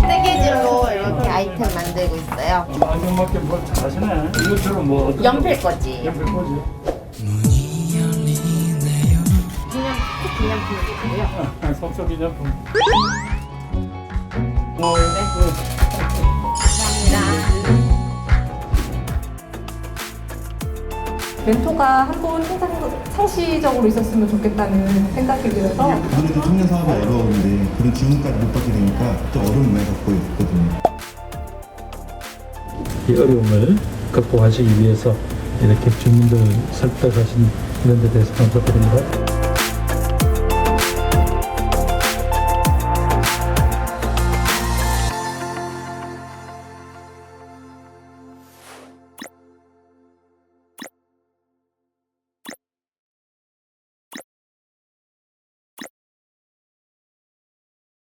뜨개질로 이렇게 아이템 만들고 있어요. 연필 거지. 연필 꽂이. 기념 기념품이고요. 석석이냐 품. 멘토가 한 분 항상 상시적으로 있었으면 좋겠다는 생각이 들어서 아무래도 청년 사업이 어려운데 그런 지원까지 못 받게 되니까 좀 어려움을 많이 갖고 있거든요. 이 어려움을 극복하시기 위해서 이렇게 주민들 설득하신 이런 데 대해서 감사드립니다.